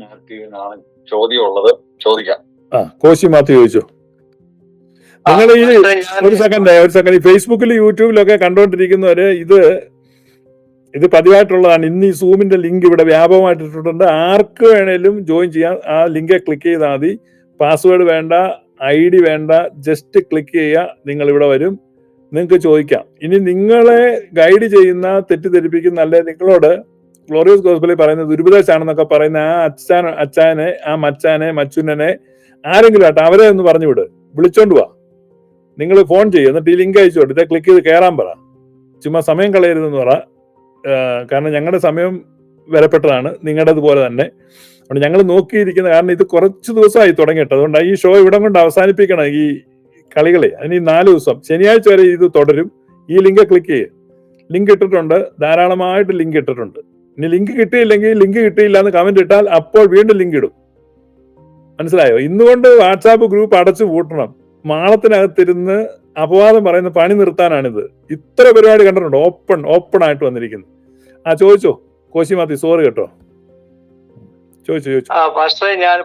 മാത്യുവിനാണ് ചോദ്യം ഉള്ളത് ചോദിക്കാം. ആ കോശി മാത്യു ചോദിച്ചു. നിങ്ങൾ ഈ ഒരു സെക്കൻഡ് ഒരു സെക്കൻഡ് ഈ ഫേസ്ബുക്കിലും യൂട്യൂബിലൊക്കെ കണ്ടുകൊണ്ടിരിക്കുന്നവര് ഇത് ഇത് പതിവായിട്ടുള്ളതാണ്. ഇന്ന് ഈ സൂമിന്റെ ലിങ്ക് ഇവിടെ വ്യാപകമായിട്ട് ഇട്ടിട്ടുണ്ട്. ആർക്ക് വേണേലും ജോയിൻ ചെയ്യാം. ആ ലിങ്ക് ക്ലിക്ക് ചെയ്താൽ മതി. പാസ്വേഡ് വേണ്ട ഐ ഡി വേണ്ട ജസ്റ്റ് ക്ലിക്ക് ചെയ്യുക നിങ്ങൾ ഇവിടെ വരും. നിങ്ങൾക്ക് ചോദിക്കാം. ഇനി നിങ്ങളെ ഗൈഡ് ചെയ്യുന്ന തെറ്റിദ്ധരിപ്പിക്കുന്ന അല്ലെ നിങ്ങളോട് ഗ്ലോറിയസ് ഗോസ്ബലി പറയുന്നത് ദുരുപദേശാണെന്നൊക്കെ പറയുന്ന ആ അച്ഛാൻ അച്ഛാനെ ആ മച്ചാനെ മച്ചുനനെ ആരെങ്കിലും ആട്ടെ അവരെ ഒന്ന് പറഞ്ഞു വിട്. വിളിച്ചോണ്ട് വാ. നിങ്ങൾ ഫോൺ ചെയ്യും എന്നിട്ട് ഈ ലിങ്ക് അയച്ചു കൊടുത്ത് ക്ലിക്ക് ചെയ്ത് കയറാൻ പറ. ചുമ്മാ സമയം കളയരുതെന്ന് പറ. കാരണം ഞങ്ങളുടെ സമയം വിലപ്പെട്ടതാണ് നിങ്ങളുടേതുപോലെ തന്നെ. അതുകൊണ്ട് ഞങ്ങൾ നോക്കിയിരിക്കുന്ന കാരണം ഇത് കുറച്ച് ദിവസമായി തുടങ്ങിയിട്ട്. അതുകൊണ്ട് ഈ ഷോ ഇവിടെ കൊണ്ട് അവസാനിപ്പിക്കണം ഈ കളികളെ. അതിന് ഈ നാല് ദിവസം. ശനിയാഴ്ച വരെ ഇത് തുടരും. ഈ ലിങ്ക് ക്ലിക്ക് ചെയ്യുക ലിങ്ക് ഇട്ടിട്ടുണ്ട്. ധാരാളമായിട്ട് ലിങ്ക് ഇട്ടിട്ടുണ്ട്. ഇനി ലിങ്ക് കിട്ടിയില്ലെങ്കിൽ ലിങ്ക് കിട്ടിയില്ല എന്ന് കമന്റ് ഇട്ടാൽ അപ്പോൾ വീണ്ടും ലിങ്ക് ഇടും. മനസ്സിലായോ? ഇന്നുകൊണ്ട് വാട്സാപ്പ് ഗ്രൂപ്പ് അടച്ചു പൂട്ടണം. മാളത്തിനകത്തിരുന്ന് അപവാദം പറയുന്ന പണി നിർത്താനാണിത്. ഇത്ര പരിപാടി കണ്ടിട്ടുണ്ട്? ഓപ്പൺ ഓപ്പൺ ആയിട്ട് വന്നിരിക്കുന്നു. ആ ചോദിച്ചോ? കോശി മാത്തി സോറി കേട്ടോ. ചോദിച്ചു ചോദിച്ചു? ഞാൻ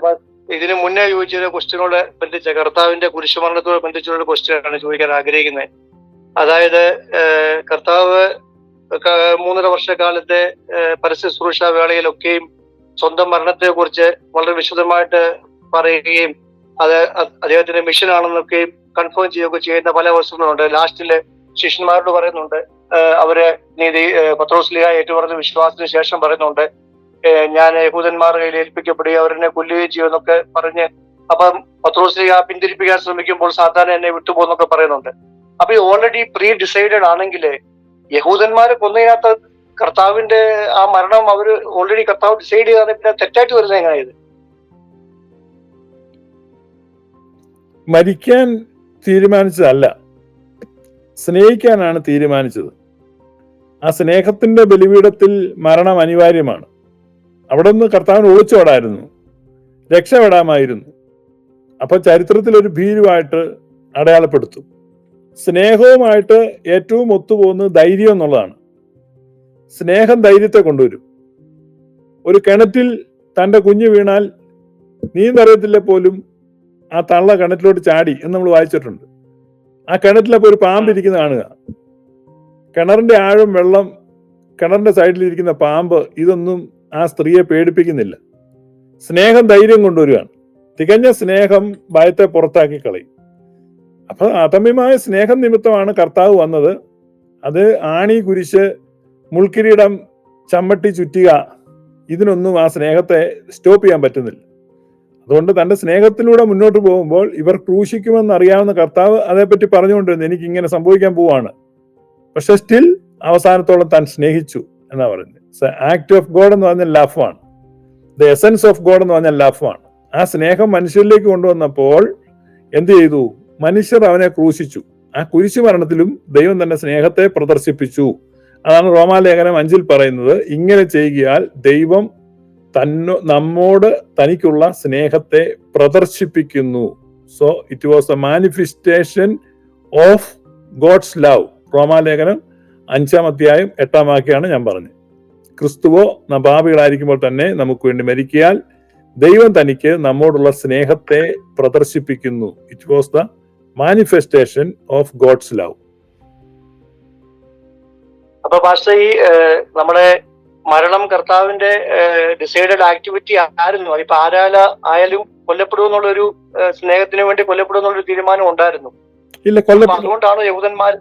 ഇതിനു മുന്നേ ചോദിച്ച ക്വസ്റ്റ്യനോട് ബന്ധിച്ച കർത്താവിന്റെ കുരിശുമരണത്തോട് ബന്ധിച്ചുള്ള ക്വസ്റ്റ്യൻ ആണ് ചോദിക്കാൻ ആഗ്രഹിക്കുന്നത്. അതായത് കർത്താവ് മൂന്നര വർഷക്കാലത്തെ പരസ്യ സുരക്ഷാ വേളയിലൊക്കെയും സ്വന്തം മരണത്തെ കുറിച്ച് വളരെ വിശദമായിട്ട് പറയുകയും അത് അദ്ദേഹത്തിന്റെ മിഷൻ ആണെന്നൊക്കെയും കൺഫേം ചെയ്യുകയൊക്കെ ചെയ്യുന്ന പല അവസരങ്ങളുണ്ട്. ലാസ്റ്റിൽ ശിഷ്യന്മാരോട് പറയുന്നുണ്ട്. അവർ നീതി പത്രോസ്ലിയ ഏറ്റുപറഞ്ഞ വിശ്വാസത്തിന് ശേഷം പറയുന്നുണ്ട്. ഞാൻ യഹൂദന്മാർ കയ്യിൽ ഏൽപ്പിക്കപ്പെടുകയും അവരെന്നെ കൊല്ലുകയും ചെയ്യുമെന്നൊക്കെ പറഞ്ഞ് അപ്പം പത്രോസ്ലിഹ പിന്തിരിപ്പിക്കാൻ ശ്രമിക്കുമ്പോൾ സാധാരണ എന്നെ വിട്ടുപോകുന്നൊക്കെ പറയുന്നുണ്ട്. അപ്പൊ ഓൾറെഡി പ്രീ ഡിസൈഡഡ് ആണെങ്കിൽ യഹൂദന്മാരെ കൊന്നതിനകത്ത് കർത്താവിന്റെ ആ മരണം അവർ ഓൾറെഡി കർത്താവ് ഡിസൈഡ് ചെയ്താണ് പിന്നെ തെറ്റായിട്ട് വരുന്നത് എങ്ങനെയത് മരിക്കാൻ തീരുമാനിച്ചതല്ല. സ്നേഹിക്കാനാണ് തീരുമാനിച്ചത്. ആ സ്നേഹത്തിന്റെ ബലിപീഠത്തിൽ മരണം അനിവാര്യമാണ്. അവിടെ നിന്ന് കർത്താവിന് ഒളിച്ചോടായിരുന്നു. രക്ഷപ്പെടാമായിരുന്നു. അപ്പൊ ചരിത്രത്തിൽ ഒരു ഭീരുവായിട്ട് അടയാളപ്പെടുത്തും. സ്നേഹവുമായിട്ട് ഏറ്റവും ഒത്തുപോകുന്നത് ധൈര്യം എന്നുള്ളതാണ്. സ്നേഹം ധൈര്യത്തെ കൊണ്ടുവരും. ഒരു കിണറ്റിൽ തന്റെ കുഞ്ഞ് വീണാൽ നീന്തറിയത്തില്ല പോലും ആ തള്ള കിണറ്റിലോട്ട് ചാടി എന്ന് നമ്മൾ വായിച്ചിട്ടുണ്ട്. ആ കിണറ്റിലപ്പോൾ ഒരു പാമ്പ് ഇരിക്കുന്ന കാണുക. കിണറിന്റെ ആഴം വെള്ളം കിണറിന്റെ സൈഡിൽ ഇരിക്കുന്ന പാമ്പ് ഇതൊന്നും ആ സ്ത്രീയെ പേടിപ്പിക്കുന്നില്ല. സ്നേഹം ധൈര്യം കൊണ്ടുവരികയാണ്. തികഞ്ഞ സ്നേഹം ഭയത്തെ പുറത്താക്കി കളയും. അപ്പൊ അതമ്യമായ സ്നേഹം നിമിത്തമാണ് കർത്താവ് വന്നത്. അത് ആണി കുരിശ് മുൾക്കിരീടം ചമ്മട്ടി ചുറ്റുക ഇതിനൊന്നും ആ സ്നേഹത്തെ സ്റ്റോപ്പ് ചെയ്യാൻ പറ്റുന്നില്ല. അതുകൊണ്ട് തന്റെ സ്നേഹത്തിലൂടെ മുന്നോട്ട് പോകുമ്പോൾ ഇവർ ക്രൂശിക്കുമെന്ന് അറിയാവുന്ന കർത്താവ് അതേപ്പറ്റി പറഞ്ഞുകൊണ്ടിരുന്നു എനിക്ക് ഇങ്ങനെ സംഭവിക്കാൻ പോവാണ്. പക്ഷെ സ്റ്റിൽ അവസാനത്തോളം താൻ സ്നേഹിച്ചു എന്നാ പറയുന്നത്. ആക്ട് ഓഫ് ഗോഡ് എന്ന് പറഞ്ഞാൽ ലഫാണ് ദ എസൻസ് ഓഫ് ഗോഡ് എന്ന് പറഞ്ഞാൽ ലഫാണ് ആ സ്നേഹം മനുഷ്യരിലേക്ക് കൊണ്ടുവന്നപ്പോൾ എന്ത് ചെയ്തു? മനുഷ്യർ അവനെ ക്രൂശിച്ചു. ആ കുരിശു മരണത്തിലും ദൈവം തന്റെ സ്നേഹത്തെ പ്രദർശിപ്പിച്ചു. അതാണ് റോമാലേഖനം അഞ്ചിൽ പറയുന്നത് ഇങ്ങനെ ചെയ്യുകയാൽ ദൈവം തന്നോ നമ്മോട് തനിക്കുള്ള സ്നേഹത്തെ പ്രദർശിപ്പിക്കുന്നു. So it was a manifestation of God's love റോമാലേഖനം അഞ്ചാം അധ്യായം എട്ടാം വാക്യാണ് ഞാൻ പറഞ്ഞത്. ക്രിസ്തുവോ പാപികളായിരിക്കുമ്പോൾ തന്നെ നമുക്ക് വേണ്ടി മരിക്കിയാൽ ദൈവം തനിക്ക് നമ്മോടുള്ള സ്നേഹത്തെ പ്രദർശിപ്പിക്കുന്നു. It was the manifestation of God's love അപ്പൊ പാസ്റ്റർ ഈ നമ്മുടെ മരണം കർത്താവിന്റെ ഡിസൈഡഡ് ആക്ടിവിറ്റി ആയിരുന്നു. അതിപ്പോ ആരാല ആയാലും കൊല്ലപ്പെടും എന്നുള്ളൊരു സ്നേഹത്തിന് വേണ്ടി കൊല്ലപ്പെടും എന്നുള്ളൊരു തീരുമാനം ഉണ്ടായിരുന്നു. ഇല്ല കൊല്ലപ്പെടും അതുകൊണ്ടാണ് യഹൂദന്മാർ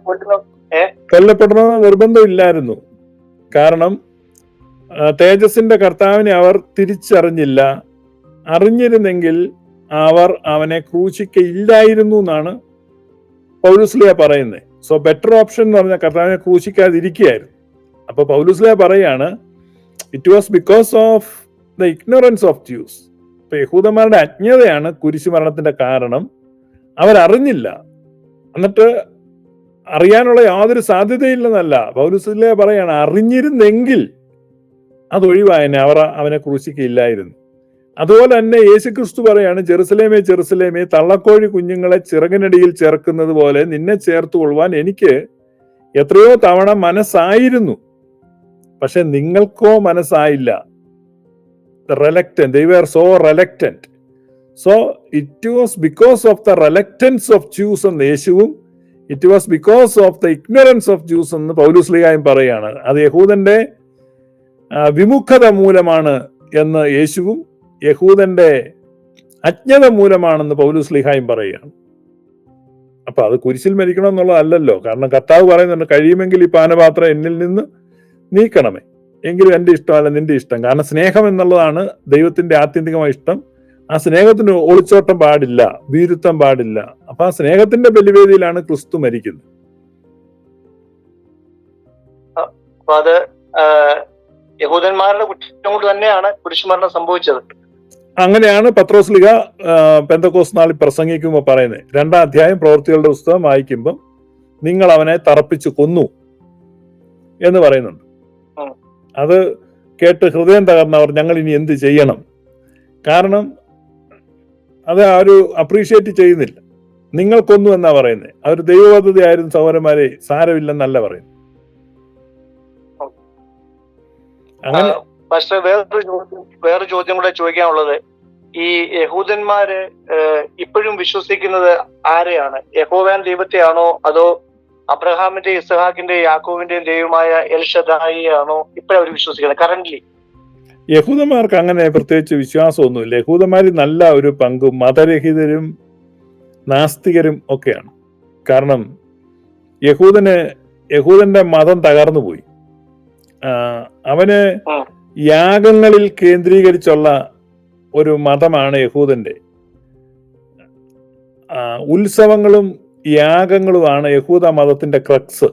കൊല്ലപ്പെടണമെന്ന് നിർബന്ധമില്ലായിരുന്നു കാരണം തേജസിന്റെ കർത്താവിനെ അവർ തിരിച്ചറിഞ്ഞില്ല. അറിഞ്ഞിരുന്നെങ്കിൽ അവർ അവനെ ക്രൂശിക്കയില്ലായിരുന്നു എന്നാണ് പൗലുസ്ലിയ പറയുന്നത് സോ ബെറ്റർ ഓപ്ഷൻ എന്ന് പറഞ്ഞാൽ കർത്താവിനെ ക്രൂശിക്കാതിരിക്കുകയായിരുന്നു. അപ്പൊ പൗലുസ്ലിയ പറയാണ് it was because of the ignorance of Jews ഇപ്പൊ യഹൂദന്മാരുടെ അജ്ഞതയാണ് കുരിശുമരണത്തിന്റെ കാരണം. അവരറിഞ്ഞില്ല. എന്നിട്ട് അറിയാനുള്ള യാതൊരു സാധ്യതയില്ലെന്നല്ല. പൗലൂസ്ലിയ പറയാണ് അറിഞ്ഞിരുന്നെങ്കിൽ അത് ഒഴിവായനെ. അവർ അവനെ ക്രൂശിക്കയില്ലായിരുന്നു. അതുപോലെ തന്നെ യേശുക്രിസ്തു പറയാണ് ജെറുസലേമേ ജെറുസലേമേ തള്ളക്കോഴി കുഞ്ഞുങ്ങളെ ചിറകിനടിയിൽ ചേർക്കുന്നത് പോലെ നിന്നെ ചേർത്ത് കൊള്ളുവാൻ എനിക്ക് എത്രയോ തവണ മനസ്സായിരുന്നു പക്ഷെ നിങ്ങൾക്കോ മനസ്സായില്ല. They were so reluctant. So it was because of the reluctance of Jews എന്ന് യേശുവും it was because of the ignorance of Jews എന്ന് പൗലുസ്ലിഹായും പറയുകയാണ് അത് യഹൂദന്റെ വിമുഖത മൂലമാണ് എന്ന് യേശുവും യഹൂദന്റെ അജ്ഞത മൂലമാണെന്ന് പൗലൂസ് ലിഹായും പറയുകയാണ്. അപ്പൊ അത് കുരിശിൽ മരിക്കണം എന്നുള്ളതല്ലല്ലോ കാരണം കർത്താവ് പറയുന്നുണ്ട് കഴിയുമെങ്കിൽ ഈ പാനപാത്രം എന്നിൽ നിന്ന് നീക്കണമേ. എങ്കിലും എന്റെ ഇഷ്ടമല്ല നിന്റെ ഇഷ്ടം. കാരണം സ്നേഹം എന്നുള്ളതാണ് ദൈവത്തിന്റെ ആത്യന്തികമായ ഇഷ്ടം. ആ സ്നേഹത്തിന് ഒളിച്ചോട്ടം പാടില്ല വീരുത്വം പാടില്ല. അപ്പൊ ആ സ്നേഹത്തിന്റെ ബലിവേദിയിലാണ് ക്രിസ്തു മരിക്കുന്നത്. അപ്പൊ അത് യഹൂദന്മാരുടെ കുറ്റം കൊണ്ട് തന്നെയാണ് കുരിശുമരണം സംഭവിച്ചത്. അങ്ങനെയാണ് പത്രോസ്ലിക പെന്തക്കോസ് നാളിൽ പ്രസംഗിക്കുമ്പോൾ പറയുന്നത്. രണ്ടാം അധ്യായം പ്രവൃത്തികളുടെ പുസ്തകം വായിക്കുമ്പം നിങ്ങൾ അവനെ തറപ്പിച്ച് കൊന്നു എന്ന് പറയുന്നുണ്ട്. അത് കേട്ട് ഹൃദയം തകർന്നവർ ഞങ്ങൾ ഇനി എന്ത് ചെയ്യണം? കാരണം അത് ആരും അപ്രീഷിയേറ്റ് ചെയ്യുന്നില്ല. നിങ്ങൾ കൊന്നു എന്നാ പറയുന്നത് അവർ ദൈവപദ്ധതി ആയിരുന്നു സഹോദരന്മാരെ സാരമില്ലെന്നല്ല പറയുന്നത്. അങ്ങനെ പക്ഷെ വേറൊരു ചോദ്യം വേറൊരു ചോദ്യം കൂടെ ചോദിക്കാനുള്ളത്. ഈ യഹൂദന്മാര് ഇപ്പോഴും വിശ്വസിക്കുന്നത് ആരെയാണ്? യഹോവാൻ ദൈവത്തെയാണോ? അതോ അബ്രഹാമിന്റെ ഇസഹാക്കിന്റെ യാക്കോവിന്റെയും ദൈവമായ എൽഷദായിയാണോ ഇപ്പോഴും വിശ്വസിക്കുന്നത് കറന്റ്ലി യഹൂദന്മാർക്ക് അങ്ങനെ പ്രത്യേകിച്ച് വിശ്വാസമൊന്നുമില്ല. യഹൂദന്മാരിൽ നല്ല ഒരു പങ്കും മതരഹിതരും നാസ്തികരും ഒക്കെയാണ്. കാരണം യഹൂദന് യഹൂദന്റെ മതം തകർന്നു പോയി അവന്. യാഗങ്ങളിൽ കേന്ദ്രീകരിച്ചുള്ള ഒരു മതമാണ് യഹൂദന്റെ. ഉത്സവങ്ങളും യാഗങ്ങളുമാണ് യഹൂദ മതത്തിന്റെ ക്രക്സ്.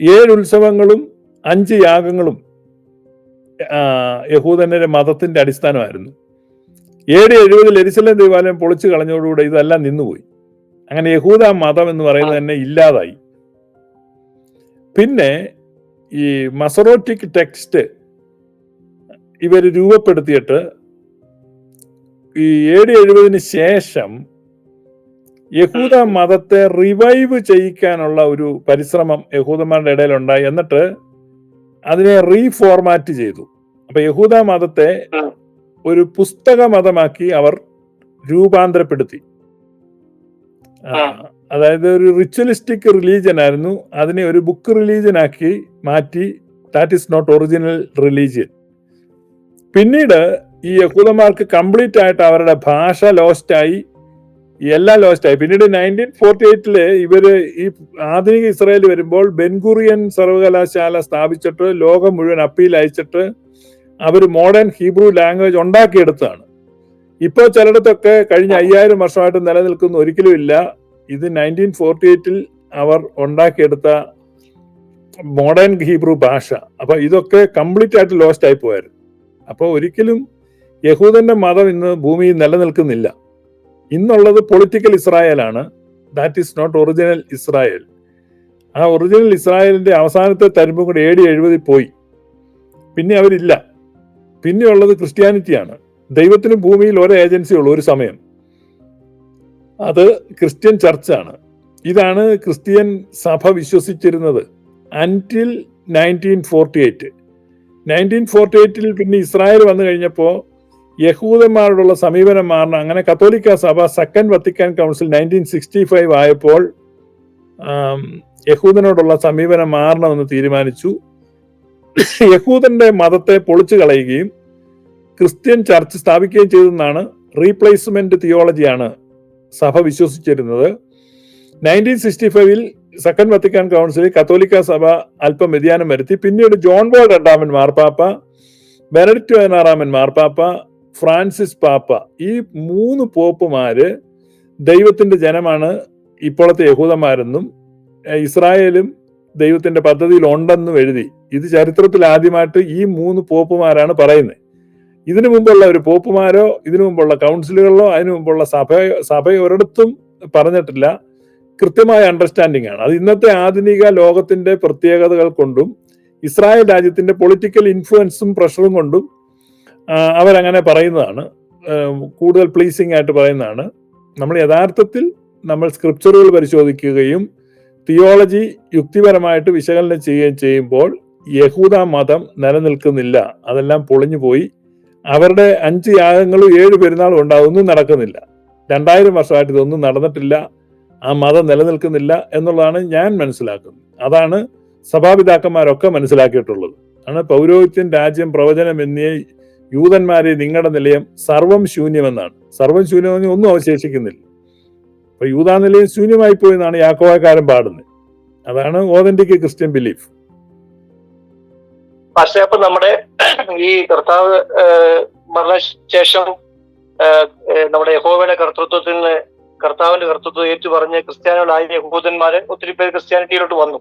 ഏഴ് ഉത്സവങ്ങളും അഞ്ച് യാഗങ്ങളും യഹൂദന്റെ മതത്തിന്റെ അടിസ്ഥാനമായിരുന്നു. ഏഴ് എഴുപതിൽ എരിശലം ദേവാലയം പൊളിച്ചു കളഞ്ഞതോടുകൂടെ ഇതെല്ലാം നിന്നുപോയി. അങ്ങനെ യഹൂദ മതം എന്ന് പറയുന്നത് തന്നെ ഇല്ലാതായി. പിന്നെ ഈ മസറോറ്റിക് ടെക്സ്റ്റ് ഇവർ രൂപപ്പെടുത്തിയിട്ട് ഈ ഏഴ് എഴുപതിന് ശേഷം യഹൂദ മതത്തെ റിവൈവ് ചെയ്യിക്കാനുള്ള ഒരു പരിശ്രമം യഹൂദന്മാരുടെ ഇടയിൽ ഉണ്ടായി എന്നിട്ട് അതിനെ റീഫോർമാറ്റ് ചെയ്തു. അപ്പൊ യഹൂദ മതത്തെ ഒരു പുസ്തക മതമാക്കി അവർ രൂപാന്തരപ്പെടുത്തി. അതായത് ഒരു റിച്വലിസ്റ്റിക് റിലീജിയൻ ആയിരുന്നു അതിനെ ഒരു ബുക്ക് റിലീജിയൻ ആക്കി മാറ്റി. That is not original religion പിന്നീട് ഈ യഹൂദന്മാർക്ക് കംപ്ലീറ്റ് ആയിട്ട് അവരുടെ ഭാഷ ലോസ്റ്റ് ആയി. എല്ലാം ലോസ്റ്റ് ആയി. പിന്നീട് നയന്റീൻ ഫോർട്ടി എയ്റ്റിൽ ഇവർ ഈ ആധുനിക ഇസ്രായേൽ വരുമ്പോൾ ബെൻഗുറിയൻ സർവകലാശാല സ്ഥാപിച്ചിട്ട് ലോകം മുഴുവൻ അപ്പീൽ അയച്ചിട്ട് അവർ മോഡേൺ ഹീബ്രു ലാംഗ്വേജ് ഉണ്ടാക്കിയെടുത്തതാണ്. ഇപ്പോൾ ചിലയിടത്തൊക്കെ കഴിഞ്ഞ അയ്യായിരം വർഷമായിട്ട് നിലനിൽക്കുന്ന. ഒരിക്കലും ഇല്ല. ഇത് നയന്റീൻ ഫോർട്ടി എയ്റ്റിൽ അവർ ഉണ്ടാക്കിയെടുത്ത മോഡേൺ ഹീബ്രു ഭാഷ. അപ്പൊ ഇതൊക്കെ കംപ്ലീറ്റ് ആയിട്ട് ലോസ്റ്റ് ആയി പോയായിരുന്നു. അപ്പോൾ ഒരിക്കലും യഹൂദന്റെ മതം ഇന്ന് ഭൂമിയിൽ നിലനിൽക്കുന്നില്ല. ഇന്നുള്ളത് political ഇസ്രായേലാണ് that is not original Israel ആ ഒറിജിനൽ ഇസ്രായേലിന്റെ അവസാനത്തെ തരുമ്പും കൂടി ഏഴ് എഴുപതിൽ പോയി. പിന്നെ അവരില്ല. പിന്നെയുള്ളത് ക്രിസ്ത്യാനിറ്റിയാണ് ദൈവത്തിന് ഭൂമിയിൽ ഒരു ഏജൻസി ഉള്ളൂ ഒരു സമയം. അത് ക്രിസ്ത്യൻ ചർച്ചാണ്. ഇതാണ് ക്രിസ്ത്യൻ സഭ വിശ്വസിച്ചിരുന്നത്. Until nineteen forty eight nineteen forty എയ്റ്റിൽ പിന്നെ ഇസ്രായേൽ വന്നു കഴിഞ്ഞപ്പോൾ യഹൂദന്മാരോടുള്ള സമീപനം മാറണം. അങ്ങനെ കത്തോലിക്ക സഭ second Vatican council nineteen sixty five ആയപ്പോൾ യഹൂദനോടുള്ള സമീപനം മാറണമെന്ന് തീരുമാനിച്ചു. യഹൂദന്റെ മതത്തെ പൊളിച്ചു കളയുകയും ക്രിസ്ത്യൻ ചർച്ച് സ്ഥാപിക്കുകയും ചെയ്തെന്നാണ് റീപ്ലേസ്മെന്റ് തിയോളജിയാണ് സഭ വിശ്വസിച്ചിരുന്നത്. നയന്റീൻ സിക്സ്റ്റി ഫൈവിൽ സെക്കൻഡ് വത്തിക്കാൻ കൗൺസിലിൽ കത്തോലിക്ക സഭ അല്പം വ്യതിയാനം വരുത്തി. പിന്നീട് ജോൺ ബോൾ രണ്ടാമൻ മാർപ്പാപ്പ ബെനഡിക്ട് പതിനാറാമൻ മാർപ്പാപ്പ ഫ്രാൻസിസ് പാപ്പ. ഈ മൂന്ന് പോപ്പുമാര് ദൈവത്തിന്റെ ജനമാണ് ഇപ്പോഴത്തെ യഹൂദന്മാരെന്നും ഇസ്രായേലും ദൈവത്തിന്റെ പദ്ധതിയിൽ ഉണ്ടെന്നും എഴുതി. ഇത് ചരിത്രത്തിൽ ആദ്യമായിട്ട് ഈ മൂന്ന് പോപ്പുമാരാണ് പറയുന്നത്. ഇതിനു മുമ്പുള്ള ഒരു പോപ്പുമാരോ ഇതിനു മുമ്പുള്ള കൗൺസിലുകളിലോ അതിനു മുമ്പുള്ള സഭ സഭ ഒരിടത്തും പറഞ്ഞിട്ടില്ല. കൃത്യമായ അണ്ടർസ്റ്റാൻഡിംഗ് ആണ്. അത് ഇന്നത്തെ ആധുനിക ലോകത്തിന്റെ പ്രത്യേകതകൾ കൊണ്ടും ഇസ്രായേൽ രാജ്യത്തിന്റെ പൊളിറ്റിക്കൽ ഇൻഫ്ലുവൻസും പ്രഷറും കൊണ്ടും അവരങ്ങനെ പറയുന്നതാണ്. കൂടുതൽ പ്ലീസിംഗ് ആയിട്ട് പറയുന്നതാണ്. നമ്മൾ യഥാർത്ഥത്തിൽ നമ്മൾ സ്ക്രിപ്ചറുകൾ പരിശോധിക്കുകയും തിയോളജി യുക്തിപരമായിട്ട് വിശകലനം ചെയ്യുകയും ചെയ്യുമ്പോൾ യഹൂദ മതം നിലനിൽക്കുന്നില്ല. അതെല്ലാം പൊളിഞ്ഞു പോയി അവരുടെ അഞ്ച് യാഗങ്ങളും ഏഴ് പെരുന്നാളും ഉണ്ടാവും ഒന്നും നടക്കുന്നില്ല. രണ്ടായിരം വർഷമായിട്ട് ഇതൊന്നും നടന്നിട്ടില്ല. ആ മതം നിലനിൽക്കുന്നില്ല എന്നുള്ളതാണ് ഞാൻ മനസ്സിലാക്കുന്നത്. അതാണ് സഭാപിതാക്കന്മാരൊക്കെ മനസ്സിലാക്കിയിട്ടുള്ളത്. ആണ് പൗരോഹിത്യം രാജ്യം പ്രവചനം എന്നീ യൂതന്മാരെ നിങ്ങളുടെ നിലയം സർവം ശൂന്യമെന്നാണ്. സർവം ശൂന്യമെന്ന് ഒന്നും അവശേഷിക്കുന്നില്ല. അപ്പൊ യൂതാ നിലയം ശൂന്യമായി പോയി എന്നാണ് യാക്കോവാക്കാരൻ പാടുന്നത്. അതാണ് ഓതന്റിക് ക്രിസ്ത്യൻ ബിലീഫ് പക്ഷേ അപ്പൊ നമ്മുടെ ഈ കർത്താവ് മരണശേഷം നമ്മുടെ യഹോവയുടെ കർത്തൃത്വത്തിൽ നിന്ന് കർത്താവിന്റെ കർത്തൃത്വം ഏറ്റു പറഞ്ഞ് ക്രിസ്ത്യാനികളായ യഹൂദന്മാര് ഒത്തിരി പേര് ക്രിസ്ത്യാനിറ്റിയിലോട്ട് വന്നു.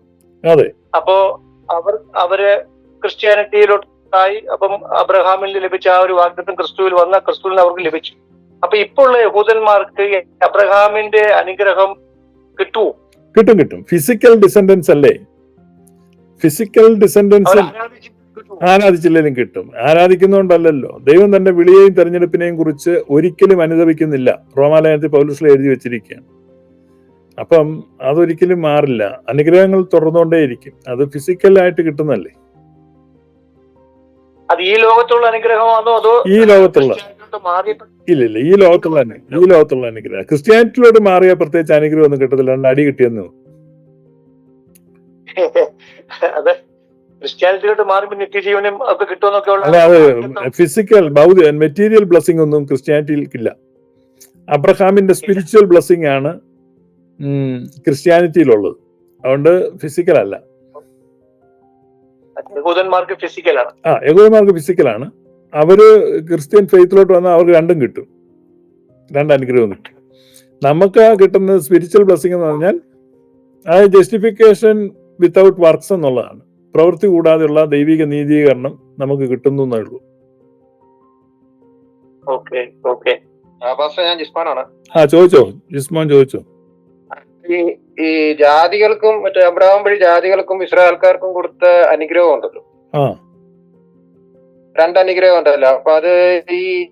അപ്പോ അവർ അവർ ക്രിസ്ത്യാനിറ്റിയിലോട്ടായി അപ്പം അബ്രഹാമിൽ ലഭിച്ച ആ ഒരു വാഗ്ദത്തം ക്രിസ്തുവിൽ വന്ന ക്രിസ്തുവിൽ അവർക്ക് ലഭിച്ചു. അപ്പൊ ഇപ്പോൾ ഉള്ള യഹൂദന്മാർക്ക് അബ്രഹാമിന്റെ അനുഗ്രഹം കിട്ടുമോ കിട്ടും കിട്ടും. ഫിസിക്കൽ ഡിസെൻഡൻസ് അല്ലേ? ഫിസിക്കൽ ഡിസെൻഡൻസ് ആരാധിച്ചില്ലെങ്കിലും കിട്ടും. ആരാധിക്കുന്നതുകൊണ്ടല്ലല്ലോ ദൈവം തന്റെ വിളിയെയും തെരഞ്ഞെടുപ്പിനെയും കുറിച്ച് ഒരിക്കലും അനുദപിക്കുന്നില്ല. റോമാലയനത്തിൽ പൗലുസ്ല എഴുതി വെച്ചിരിക്കുകയാണ്. അപ്പം അതൊരിക്കലും മാറില്ല. അനുഗ്രഹങ്ങൾ തുടർന്നുകൊണ്ടേയിരിക്കും. അത് ഫിസിക്കലായിട്ട് കിട്ടുന്നല്ലേ അത് ഈ ലോകത്തുള്ള അനുഗ്രഹമാണോ അതോ ഈ ലോകത്തുള്ള. ഇല്ല ഇല്ല ഈ ലോകത്തുള്ള ഈ ലോകത്തുള്ള അനുഗ്രഹം. ക്രിസ്ത്യാനിറ്റിയിലോട്ട് മാറിയ പ്രത്യേകിച്ച് അനുഗ്രഹം ഒന്നും കിട്ടത്തില്ല അടി കിട്ടിയെന്നു അത്. ക്രിസ്ത്യാനിറ്റിയിലോട്ട് മാറുമ്പോൾ നിത്യജീവനും ഒക്കെ കിട്ടുമെന്നൊക്കെ ഉള്ള അല്ല അത് ഫിസിക്കൽ ഭൗതിക മെറ്റീരിയൽ ബ്ലെസ്സിംഗ് ഒന്നും ക്രിസ്ത്യാനിറ്റിയിൽ ഇല്ല. അബ്രഹാമിന്റെ സ്പിരിച്വൽ ബ്ലെസ്സിംഗ് ആണ് ക്രിസ്ത്യാനിറ്റിയിലുള്ളത്. അതുകൊണ്ട് ഫിസിക്കൽ അല്ല. യഹൂദന്മാർക്ക് ഫിസിക്കലാണ് ആ യഹൂദന്മാർക്ക് ഫിസിക്കലാണ് അവർ ക്രിസ്ത്യൻ ഫെയ്ത്തിലോട്ട് വന്നാൽ അവർക്ക് രണ്ടും കിട്ടും. രണ്ട് അനുഗ്രഹവും കിട്ടും. നമുക്ക് കിട്ടുന്ന സ്പിരിച്വൽ ബ്ലെസ്സിംഗ് എന്ന് പറഞ്ഞാൽ ആ ജസ്റ്റിഫിക്കേഷൻ വിത്തൗട്ട് വർക്ക്സ് എന്നുള്ളതാണ്. പ്രവൃത്തി കൂടാതെയുള്ള ദൈവിക നീതീകരണം നമുക്ക് കിട്ടുന്നു എന്നേ ഉള്ളൂ. ഞാൻ ജിസ്മാനാണ്. ആ ചോദിച്ചോ? ജിസ്മാൻ ചോദിച്ചോ? ഈ ഈ ജാതികൾക്കും മറ്റേ അബ്രഹാം വഴി ജാതികൾക്കും ഇസ്രായേൽക്കാർക്കും കൊടുത്ത അനുഗ്രഹം ഉണ്ടല്ലോ. രണ്ട് അനുഗ്രഹം ഉണ്ടല്ലോ. അപ്പൊ അത് ഈ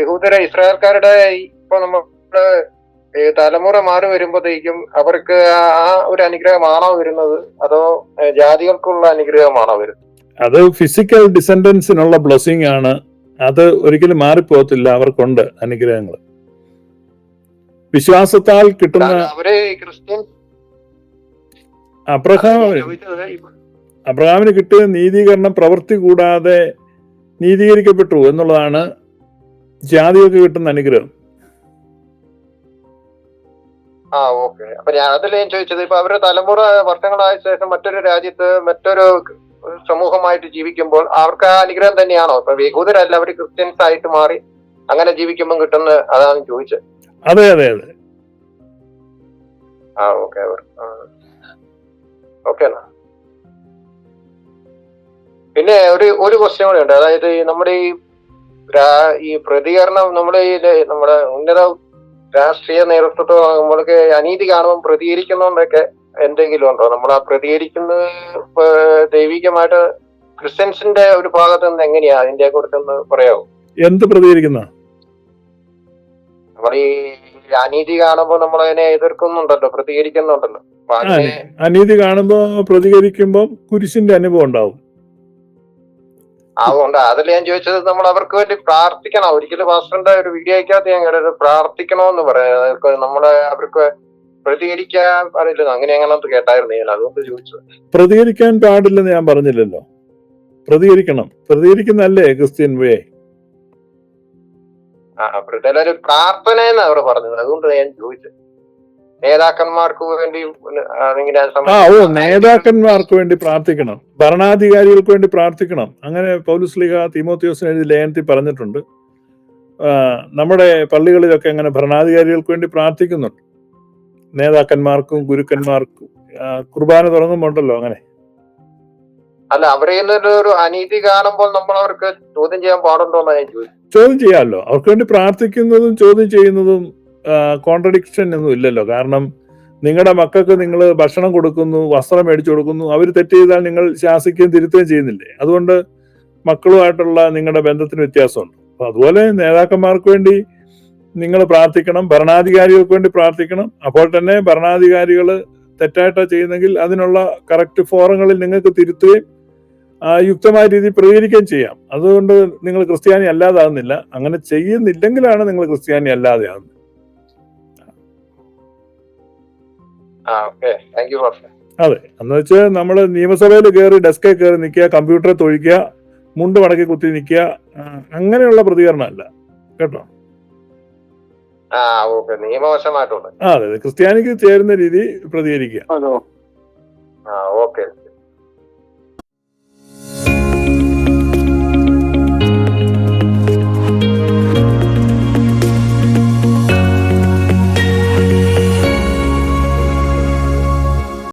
യഹൂദര ഇസ്രായേൽക്കാരുടെ ഇപ്പൊ നമ്മുടെ തലമുറ മാറി വരുമ്പോഴത്തേക്കും അവർക്ക് ആ- ഒരു അനുഗ്രഹമാണോ വരുന്നത്? അതോ ജാതികൾക്കുള്ള അനുഗ്രഹമാണോ വരുന്നത്? അത് ഫിസിക്കൽ ഡിസെൻഡൻസിനുള്ള ബ്ലെസ്സിങ് ആണ്. അത് ഒരിക്കലും മാറിപ്പോകത്തില്ല. അവർക്കുണ്ട് അനുഗ്രഹങ്ങൾ. വിശ്വാസത്താൽ കിട്ടുന്ന അവർ ക്രിസ്ത്യൻ അബ്രഹാം അബ്രഹാമിന് കിട്ടിയ നീതീകരണം പ്രവൃത്തി കൂടാതെ നീതീകരിക്കപ്പെട്ടു എന്നുള്ളതാണ് ജാതികൾക്ക് കിട്ടുന്ന അനുഗ്രഹം. ആ ഓക്കെ. അപ്പൊ ഞാൻ അതല്ലേ ഞാൻ ചോദിച്ചത്. ഇപ്പൊ അവരുടെ തലമുറ വർഷങ്ങളായ ശേഷം മറ്റൊരു രാജ്യത്ത് മറ്റൊരു സമൂഹമായിട്ട് ജീവിക്കുമ്പോൾ അവർക്ക് ആ അനുഗ്രഹം തന്നെയാണോ? ഇപ്പൊ യഹൂദരല്ല അവർ ക്രിസ്ത്യൻസ് ആയിട്ട് മാറി അങ്ങനെ ജീവിക്കുമ്പോൾ കിട്ടുന്ന അതാണ് ചോദിച്ചത്. അതെ അതെ അതെ. ആ ഓക്കെ ഓക്കെ എന്നാ. പിന്നെ ഒരു ഒരു ക്വസ്റ്റ്യൻ കൂടെ ഉണ്ട്. അതായത് നമ്മുടെ ഈ ഈ പ്രതികരണം നമ്മുടെ ഈ നമ്മുടെ ഉന്നത രാഷ്ട്രീയ നേതൃത്വത്തെ നമ്മൾക്ക് അനീതി കാണുമ്പോൾ പ്രതികരിക്കുന്നതുകൊണ്ടൊക്കെ എന്തെങ്കിലും ഉണ്ടോ? നമ്മൾ ആ പ്രതികരിക്കുന്നത് ദൈവികമായിട്ട് ക്രിസ്ത്യൻസിന്റെ ഒരു ഭാഗത്ത് നിന്ന് എങ്ങനെയാ? അതിന്റെ കുറിച്ചൊന്ന് പറയാവോ? എന്ത് പ്രതികരിക്കുന്ന? നമ്മൾ ഈ അനീതി കാണുമ്പോൾ നമ്മൾ അതിനെ എതിർക്കുന്നുണ്ടല്ലോ പ്രതികരിക്കുന്നുണ്ടല്ലോ. അനീതി കാണുമ്പോ പ്രതികരിക്കുമ്പോൾ കുരിശിന്റെ അനുഭവം ഉണ്ടാവും. അതുകൊണ്ട് അതിൽ ഞാൻ ചോദിച്ചത് നമ്മൾ അവർക്ക് വേണ്ടി പ്രാർത്ഥിക്കണം. ഒരിക്കലും പാസ്റ്ററിന്റെ ഒരു വീഡിയോ അയക്കാത്ത ഞാൻ കേട്ടത് പ്രാർത്ഥിക്കണമെന്ന് പറയാം. നമ്മളെ അവർക്ക് പ്രതികരിക്കാൻ പാടില്ലെന്ന് അങ്ങനെ അങ്ങനെ കേട്ടായിരുന്നു ഞാൻ അതുകൊണ്ട് ചോദിച്ചത്. പ്രതികരിക്കാൻ പാടില്ലെന്ന് ഞാൻ പറഞ്ഞില്ലല്ലോ. പ്രതികരിക്കണം. പ്രതികരിക്കുന്നല്ലേ ക്രിസ്ത്യൻ വേ? ആ പ്രാർത്ഥന എന്നാ അവർ പറഞ്ഞത്. അതുകൊണ്ട് ഞാൻ ചോദിച്ചത്. നേതാക്കന്മാർക്ക് വേണ്ടി ആ ഓ നേതാക്കന്മാർക്ക് വേണ്ടി പ്രാർത്ഥിക്കണം. ഭരണാധികാരികൾക്ക് വേണ്ടി പ്രാർത്ഥിക്കണം. അങ്ങനെ പൗലുസ്ലിഹ തിമോത്തിയോസിന് എഴുതി ലേഖനത്തിൽ പറഞ്ഞിട്ടുണ്ട്. നമ്മുടെ പള്ളികളിലൊക്കെ അങ്ങനെ ഭരണാധികാരികൾക്ക് വേണ്ടി പ്രാർത്ഥിക്കുന്നുണ്ട്. നേതാക്കന്മാർക്കും ഗുരുക്കന്മാർക്കും കുർബാന തുടങ്ങുമ്പോണ്ടല്ലോ അങ്ങനെ. അല്ല അവരെ ഒരു അനീതി കാണുമ്പോൾ നമ്മൾ അവർക്ക് ചോദ്യം ചെയ്യാൻ പാടുണ്ടോ ചോദ്യം ചെയ്യാമല്ലോ. അവർക്ക് വേണ്ടി പ്രാർത്ഥിക്കുന്നതും ചോദ്യം ചെയ്യുന്നതും കോൺട്രഡിക്ഷൻ ഒന്നും ഇല്ലല്ലോ. കാരണം നിങ്ങളുടെ മക്കൾക്ക് നിങ്ങൾ ഭക്ഷണം കൊടുക്കുന്നു വസ്ത്രം മേടിച്ചു കൊടുക്കുന്നു അവർ തെറ്റ് ചെയ്താൽ നിങ്ങൾ ശാസിക്കുകയും തിരുത്തുകയും ചെയ്യുന്നില്ലേ? അതുകൊണ്ട് മക്കളുമായിട്ടുള്ള നിങ്ങളുടെ ബന്ധത്തിന് വ്യത്യാസമുണ്ട്. അപ്പൊ അതുപോലെ നേതാക്കന്മാർക്ക് വേണ്ടി നിങ്ങൾ പ്രാർത്ഥിക്കണം ഭരണാധികാരികൾക്ക് വേണ്ടി പ്രാർത്ഥിക്കണം. അപ്പോൾ തന്നെ ഭരണാധികാരികൾ തെറ്റായിട്ടാ ചെയ്യുന്നെങ്കിൽ അതിനുള്ള കറക്റ്റ് ഫോറങ്ങളിൽ നിങ്ങൾക്ക് തിരുത്തുകയും യുക്തമായ രീതിയിൽ പ്രതികരിക്കുകയും ചെയ്യാം. അതുകൊണ്ട് നിങ്ങൾ ക്രിസ്ത്യാനി അല്ലാതാകുന്നില്ല. അങ്ങനെ ചെയ്യുന്നില്ലെങ്കിലാണ് നിങ്ങൾ ക്രിസ്ത്യാനി അല്ലാതെ അതെ. എന്ന് വെച്ചാൽ നമ്മൾ നിയമസഭയിൽ കയറി ഡെസ്കിൽ കയറി നിൽക്കുക കമ്പ്യൂട്ടറെ തൊഴിക്കുക മുണ്ട് മടക്കി കുത്തി നിൽക്കുക അങ്ങനെയുള്ള പ്രതികരണമല്ല കേട്ടോ? ആ ഓക്കെ നിയമവശമായിട്ടുണ്ട്. അതെ. ക്രിസ്ത്യാനിക്ക് ചേരുന്ന രീതി പ്രതികരിക്കുക. ആ ഓക്കെ